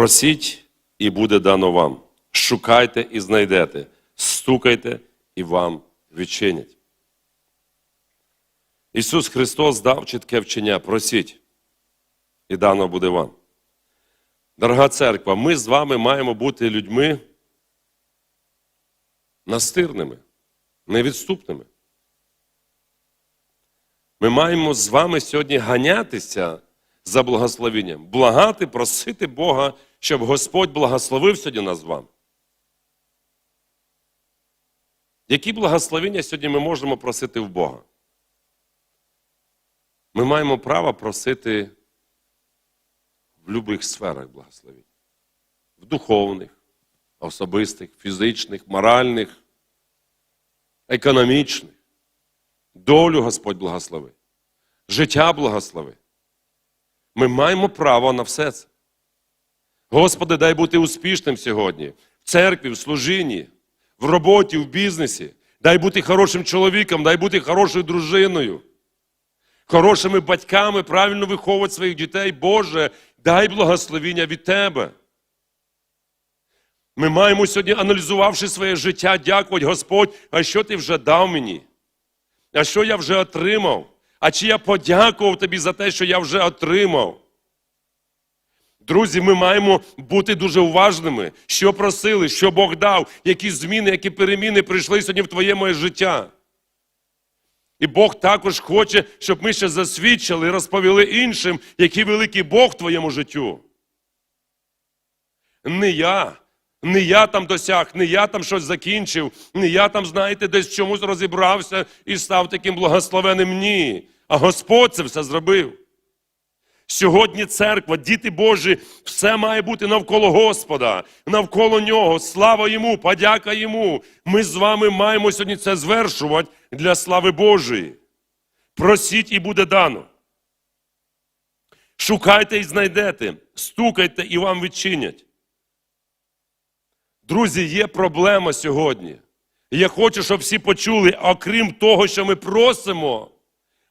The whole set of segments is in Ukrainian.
Просіть, і буде дано вам. Шукайте і знайдете, стукайте, і вам відчинять. Ісус Христос дав чітке вчення. Просіть, і дано буде вам. Дорога церква, ми з вами маємо бути людьми настирними, невідступними. Ми маємо з вами сьогодні ганятися за благословенням, благати, просити Бога, щоб Господь благословив сьогодні нас з вами. Які благословення сьогодні ми можемо просити в Бога? Ми маємо право просити в будь-яких сферах благословень. В духовних, особистих, фізичних, моральних, економічних. Долю Господь благослови. Життя благослови. Ми маємо право на все це. Господи, дай бути успішним сьогодні в церкві, в служінні, в роботі, в бізнесі. Дай бути хорошим чоловіком, дай бути хорошою дружиною, хорошими батьками, правильно виховувати своїх дітей. Боже, дай благословіння від Тебе. Ми маємо сьогодні, аналізувавши своє життя, дякувати Господь, а що ти вже дав мені? А що я вже отримав? А чи я подякував тобі за те, що я вже отримав? Друзі, ми маємо бути дуже уважними, що просили, що Бог дав, які зміни, які переміни прийшли сьогодні в твоє моє життя. І Бог також хоче, щоб ми ще засвідчили розповіли іншим, який великий Бог в твоєму життю. Не я, не я там досяг, не я там щось закінчив, не я там, знаєте, десь чомусь розібрався і став таким благословеним. Ні. А Господь це все зробив. Сьогодні церква, діти Божі, все має бути навколо Господа, навколо Нього. Слава Йому, подяка Йому. Ми з вами маємо сьогодні це звершувати для слави Божої. Просіть і буде дано. Шукайте і знайдете, стукайте і вам відчинять. Друзі, є проблема сьогодні. Я хочу, щоб всі почули, окрім того, що ми просимо,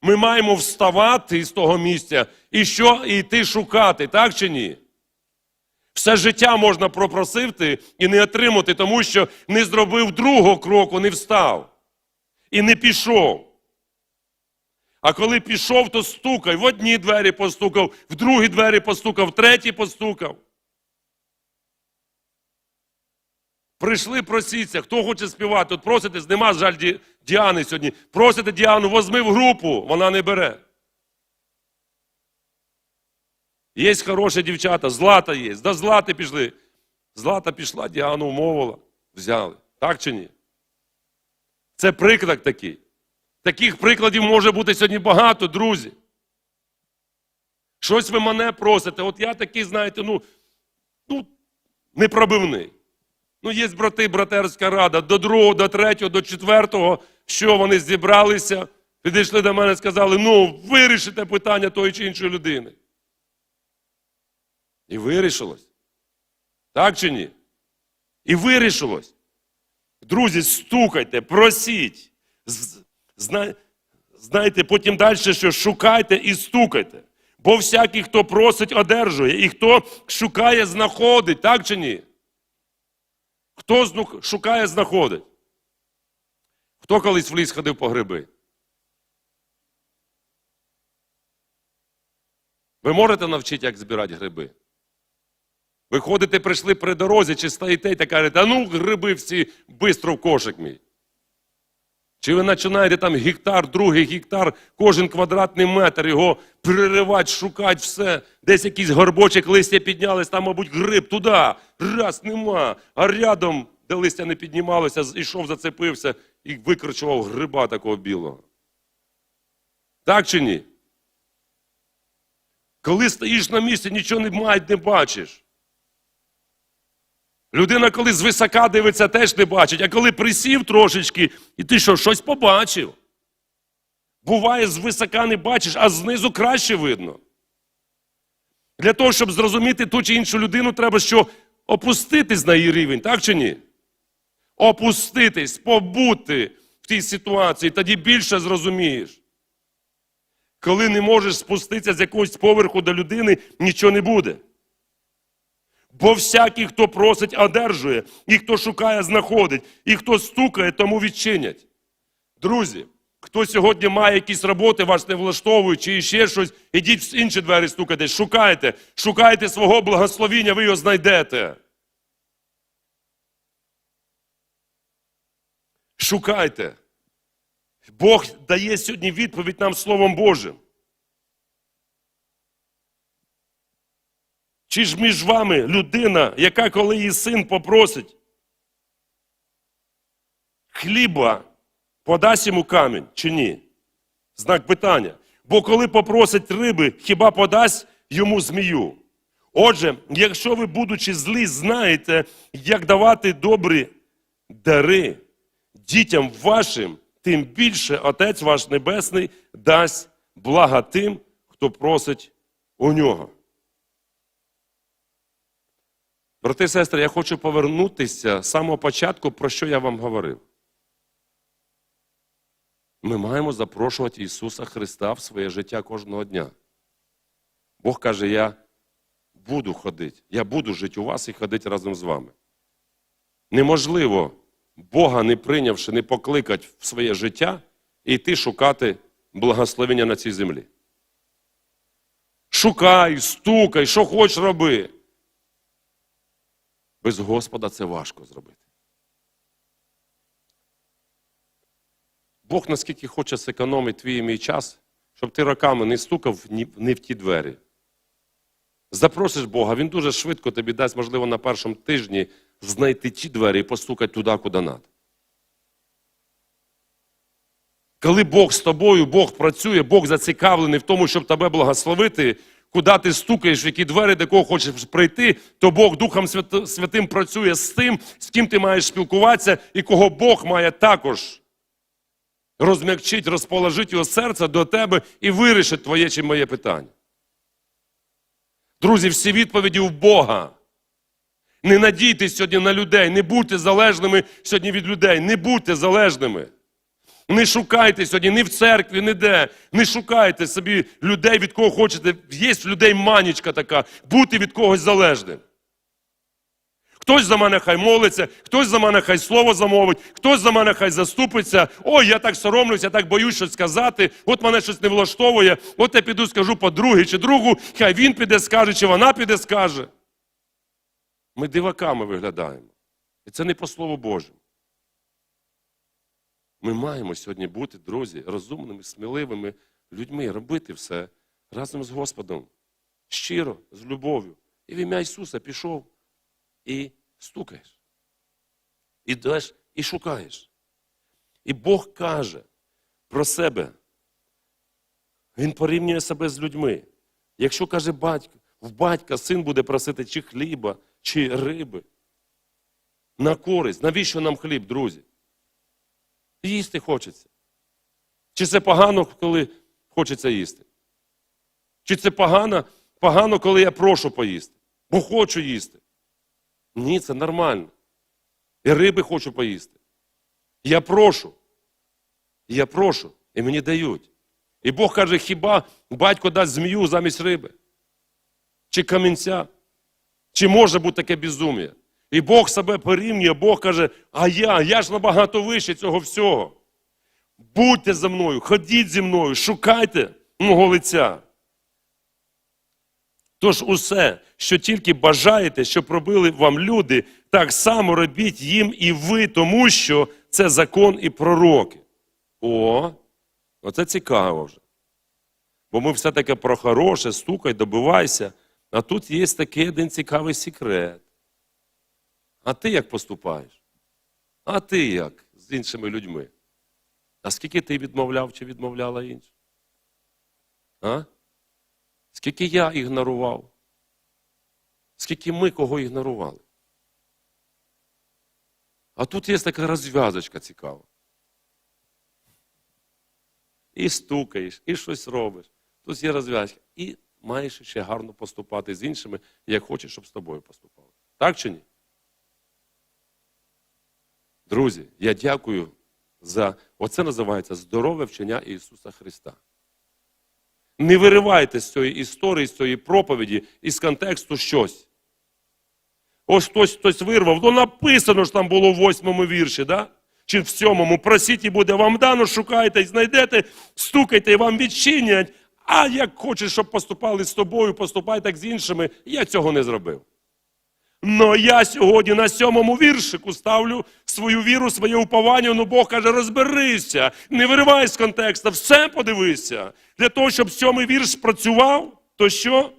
ми маємо вставати із того місця і що йти шукати, так чи ні? Все життя можна попросити і не отримати, тому що не зробив другого кроку, не встав і не пішов. А коли пішов, то стукай. В одні двері постукав, в другі двері постукав, в треті постукав. Прийшли, просіться, хто хоче співати, от просите, нема жаль Діани сьогодні. Просите Діану, возьми в групу, вона не бере. Є хороші дівчата, злата є, до злати пішли. Злата пішла, Діану умовила, взяли. Так чи ні? Це приклад такий. Таких прикладів може бути сьогодні багато, друзі. Щось ви мене просите. От я такий, знаєте, ну, ну непробивний. Ну, є брати, братерська рада, до другого, до третього, до четвертого, що вони зібралися, підійшли до мене і сказали, ну, вирішите питання тої чи іншої людини. І вирішилось. Так чи ні? І вирішилось. Друзі, стукайте, просіть. Зна- Знаєте, потім далі, що шукайте і стукайте. Бо всякий, хто просить, одержує, і хто шукає, знаходить, так чи ні? Хто шукає, знаходить? Хто колись в ліс ходив по гриби? Ви можете навчити, як збирати гриби? Ви ходите, прийшли при дорозі, чи стоїте та кажете, а ну гриби всі бистро в кошик мій. Чи ви починаєте там гектар, другий гектар, кожен квадратний метр його переривати, шукати все. Десь якийсь горбочок листя піднялись, там, мабуть, гриб туди. Раз нема. А рядом, де листя не піднімалося, ішов, зацепився і викричував гриба такого білого. Так чи ні? Коли стоїш на місці, нічого не мають, не бачиш. Людина, коли звисока дивиться, теж не бачить, а коли присів трошечки, і ти що, щось побачив. Буває, звисока не бачиш, а знизу краще видно. Для того, щоб зрозуміти ту чи іншу людину, треба що опуститись на її рівень, так чи ні? Опуститись, побути в тій ситуації, тоді більше зрозумієш. Коли не можеш спуститися з якогось поверху до людини, нічого не буде. Бо всякий, хто просить, одержує, і хто шукає, знаходить, і хто стукає, тому відчинять. Друзі, хто сьогодні має якісь роботи, вас не влаштовують, чи ще щось, ідіть в інші двері стукайте, шукайте, шукайте свого благословіння, ви його знайдете. Шукайте. Бог дає сьогодні відповідь нам Словом Божим. Чи ж між вами людина, яка коли її син попросить хліба, подасть йому камінь чи ні? Знак питання. Бо коли попросить риби, хіба подасть йому змію? Отже, якщо ви, будучи злі, знаєте, як давати добрі дари дітям вашим, тим більше Отець ваш Небесний дасть блага тим, хто просить у нього. Брати і сестри, я хочу повернутися з самого початку, про що я вам говорив. Ми маємо запрошувати Ісуса Христа в своє життя кожного дня. Бог каже, я буду ходити, я буду жити у вас і ходити разом з вами. Неможливо Бога, не прийнявши, не покликати в своє життя і йти шукати благословення на цій землі. Шукай, стукай, що хочеш роби. Без Господа це важко зробити. Бог наскільки хоче зекономити твій і мій час, щоб ти роками не стукав ні в ті двері. Запросиш Бога, Він дуже швидко тобі дасть, можливо, на першому тижні знайти ті двері і постукати туди, куди треба. Коли Бог з тобою, Бог працює, Бог зацікавлений в тому, щоб тебе благословити, куди ти стукаєш, в які двері, до кого хочеш прийти, то Бог Духом Святим працює з тим, з ким ти маєш спілкуватися, і кого Бог має також розм'якчить, розположить його серце до тебе і вирішить твоє чи моє питання. Друзі, всі відповіді в Бога. Не надійтесь сьогодні на людей, не будьте залежними сьогодні від людей, не будьте залежними. Не шукайте сьогодні ні в церкві, ніде. Не шукайте собі людей, від кого хочете. Є в людей манічка така, бути від когось залежним. Хтось за мене хай молиться, хтось за мене хай слово замовить, хтось за мене хай заступиться. Ой, я так соромлюсь, я так боюсь щось сказати, от мене щось не влаштовує, от я піду скажу подругі чи другу, хай він піде скаже, чи вона піде скаже. Ми диваками виглядаємо. І це не по Слову Божому. Ми маємо сьогодні бути, друзі, розумними, сміливими людьми, робити все разом з Господом. Щиро, з любов'ю. І в ім'я Ісуса пішов і стукаєш. І йдеш, і шукаєш. І Бог каже про себе. Він порівнює себе з людьми. Якщо каже батько, в батька син буде просити чи хліба, чи риби. На користь. Навіщо нам хліб, друзі? Їсти хочеться. Чи це погано, коли хочеться їсти? Чи це погано, погано, коли я прошу поїсти? Бо хочу їсти. Ні, це нормально. І риби хочу поїсти. Я прошу. Я прошу, і мені дають. І Бог каже, хіба батько дасть змію замість риби? Чи камінця? Чи може бути таке безум'я? І Бог себе порівнює, Бог каже, а я, я ж набагато вище цього всього. Будьте за мною, ходіть зі мною, шукайте мого лиця. Тож усе, що тільки бажаєте, щоб робили вам люди, так само робіть їм і ви, тому що це закон і пророки. О, оце цікаво вже. Бо ми все таке про хороше, стукай, добивайся. А тут є такий один цікавий секрет. А ти як поступаєш? А ти як з іншими людьми? А скільки ти відмовляв чи відмовляла іншим? А? Скільки я ігнорував? Скільки ми кого ігнорували? А тут є така розв'язочка цікава. І стукаєш, і щось робиш. Тут є розв'язка. І маєш ще гарно поступати з іншими, як хочеш, щоб з тобою поступали. Так чи ні? Друзі, я дякую за оце називається здорове вчення Ісуса Христа. Не виривайте з цієї історії, з цієї проповіді із контексту щось. Ось хтось хтось вирвав. Ну написано ж там було в восьмому вірші, да? чи в сьомому. Просіть і буде вам дано, шукайте і знайдете, стукайте і вам відчинять. А як хочеш, щоб поступали з тобою, поступай так з іншими. Я цього не зробив. Но я сьогодні на сьомому віршику ставлю свою віру, своє уповання. Ну Бог каже, розберися, не виривай з контексту, все подивися. Для того, щоб сьомий вірш працював, то що?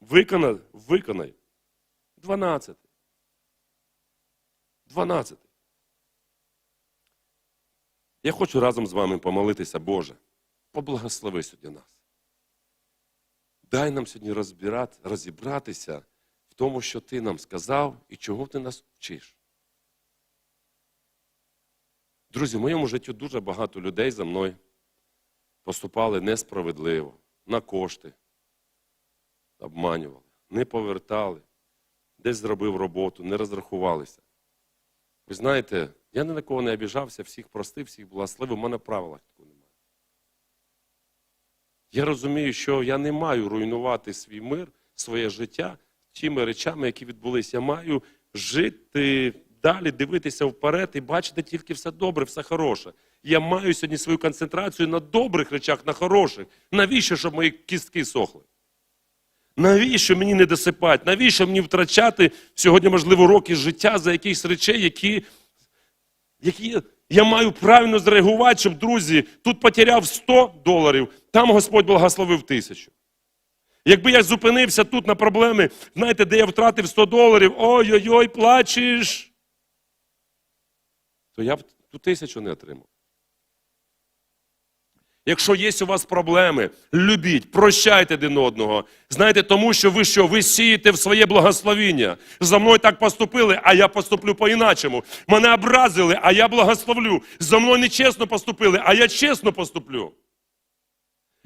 Виконай, виконай. Дванадцятий. Дванадцятий. Я хочу разом з вами помолитися, Боже. Поблагослови сьогодні нас. Дай нам сьогодні розбирати, розібратися в тому, що ти нам сказав і чого ти нас вчиш. Друзі, в моєму житті дуже багато людей за мною поступали несправедливо, на кошти, обманювали, не повертали, десь зробив роботу, не розрахувалися. Ви знаєте, я ні на кого не обіжався, всіх простив, всіх благословив, у мене правила такого немає. Я розумію, що я не маю руйнувати свій мир, своє життя тими речами, які відбулись. Я маю жити далі, дивитися вперед і бачити тільки все добре, все хороше. Я маю сьогодні свою концентрацію на добрих речах, на хороших. Навіщо, щоб мої кістки сохли? Навіщо мені не досипати? Навіщо мені втрачати сьогодні, можливо, роки життя за якісь речей, які, які я маю правильно зреагувати, щоб, друзі, тут потеряв 100 доларів, там Господь благословив тисячу. Якби я зупинився тут на проблеми, знаєте, де я втратив 100 доларів, ой-ой-ой, плачеш, то я б ту тисячу не отримав. Якщо є у вас проблеми, любіть, прощайте один одного. Знаєте, тому що ви що? Ви сієте в своє благословіння. За мною так поступили, а я поступлю по-іначому. Мене образили, а я благословлю. За мною нечесно поступили, а я чесно поступлю.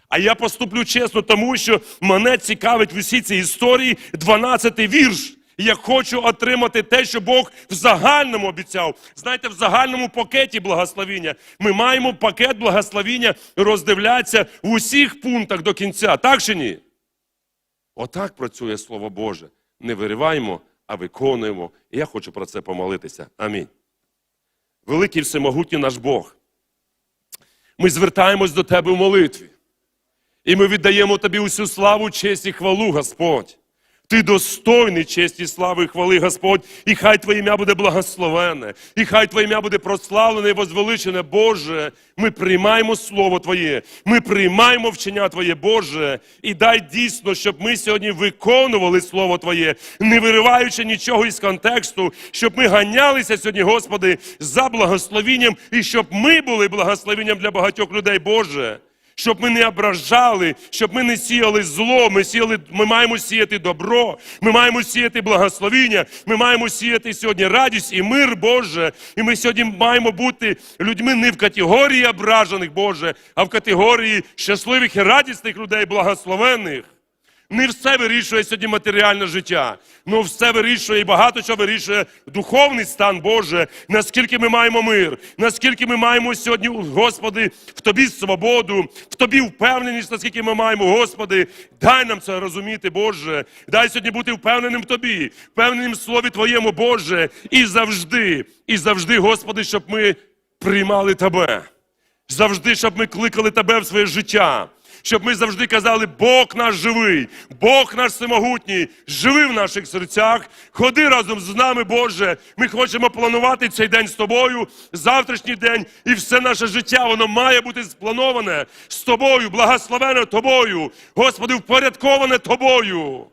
А я поступлю чесно, тому що мене цікавить в усій цій історії 12-й вірш. І Я хочу отримати те, що Бог в загальному обіцяв. Знаєте, в загальному пакеті благословіння. Ми маємо пакет благословіння роздивлятися в усіх пунктах до кінця. Так чи ні? Отак працює Слово Боже. Не вириваємо, а виконуємо. І я хочу про це помолитися. Амінь. Великий всемогутній наш Бог. Ми звертаємось до Тебе в молитві. І ми віддаємо тобі усю славу, честь і хвалу, Господь. Ти достойний честі, слави і хвали, Господь, і хай Твоє ім'я буде благословенне, і хай Твоє ім'я буде прославлене і возвеличене, Боже. Ми приймаємо Слово Твоє, ми приймаємо вчення Твоє, Боже, і дай дійсно, щоб ми сьогодні виконували Слово Твоє, не вириваючи нічого із контексту, щоб ми ганялися сьогодні, Господи, за благословінням, і щоб ми були благословенням для багатьох людей, Боже щоб ми не ображали, щоб ми не сіяли зло. Ми сіяли, ми маємо сіяти добро, ми маємо сіяти благословіння, ми маємо сіяти сьогодні радість і мир, Боже. І ми сьогодні маємо бути людьми не в категорії ображених, Боже, а в категорії щасливих і радісних людей, благословених. Не все вирішує сьогодні матеріальне життя, але все вирішує і багато що вирішує духовний стан Боже, наскільки ми маємо мир, наскільки ми маємо сьогодні, Господи, в Тобі свободу, в Тобі впевненість, наскільки ми маємо, Господи, дай нам це розуміти, Боже. Дай сьогодні бути впевненим в Тобі, впевненим в Слові Твоєму, Боже, і завжди, і завжди, Господи, щоб ми приймали Тебе. Завжди, щоб ми кликали Тебе в своє життя щоб ми завжди казали, Бог наш живий, Бог наш всемогутній, живи в наших серцях. Ходи разом з нами, Боже. Ми хочемо планувати цей день з тобою, завтрашній день, і все наше життя, воно має бути сплановане з тобою, благословене тобою, Господи, впорядковане тобою.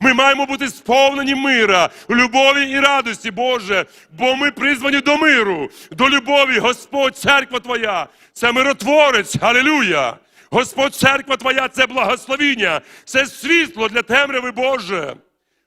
Ми маємо бути сповнені мира, любові і радості, Боже, бо ми призвані до миру, до любові, Господь, церква Твоя, це миротворець, Алілюя! Господь, церква Твоя це благословіння, це світло для темряви Боже.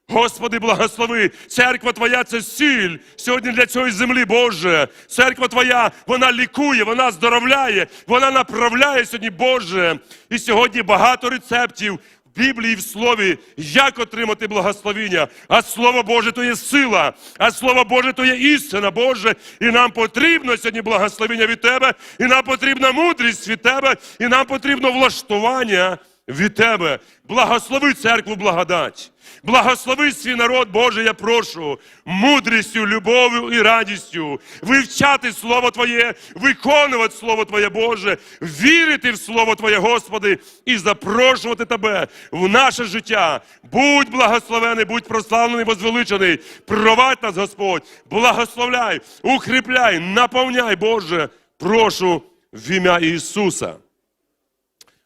Господи, благослови, церква Твоя це сіль сьогодні для цієї землі, Боже. Церква Твоя, вона лікує, вона здоровляє, вона направляє сьогодні, Боже. І сьогодні багато рецептів Біблії, в Слові, як отримати благословіння. А Слово Боже то є сила, а Слово Боже то є істина, Боже. І нам потрібно сьогодні благословіння від Тебе, і нам потрібна мудрість від Тебе, і нам потрібно влаштування від тебе. Благослови церкву благодать. Благослови свій народ, Боже, я прошу, мудрістю, любов'ю і радістю вивчати Слово Твоє, виконувати Слово Твоє, Боже, вірити в Слово Твоє, Господи, і запрошувати Тебе в наше життя. Будь благословений, будь прославлений, возвеличений. Провадь нас, Господь, благословляй, укріпляй, наповняй, Боже, прошу в ім'я Ісуса.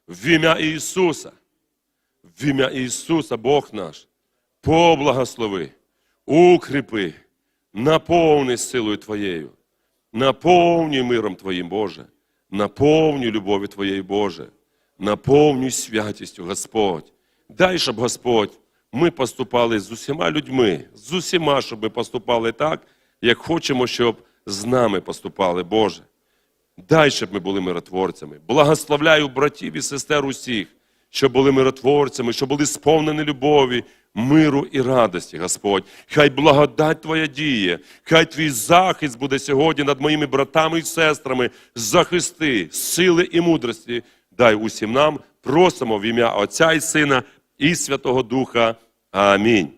В ім'я Ісуса. В ім'я Ісуса, Бог наш, поблагослови, укріпи, наповни силою Твоєю, наповнюй миром Твоїм, Боже, наповнюй любов'ю Твоєю, Боже, наповнюй святістю, Господь. Дай, щоб Господь, ми поступали з усіма людьми, з усіма, щоб ми поступали так, як хочемо, щоб з нами поступали, Боже. Дай, щоб ми були миротворцями. Благословляю братів і сестер усіх, щоб були миротворцями, щоб були сповнені любові, миру і радості, Господь. Хай благодать Твоя діє, хай Твій захист буде сьогодні над моїми братами і сестрами. Захисти, сили і мудрості. Дай усім нам, просимо в ім'я Отця і Сина і Святого Духа. Амінь.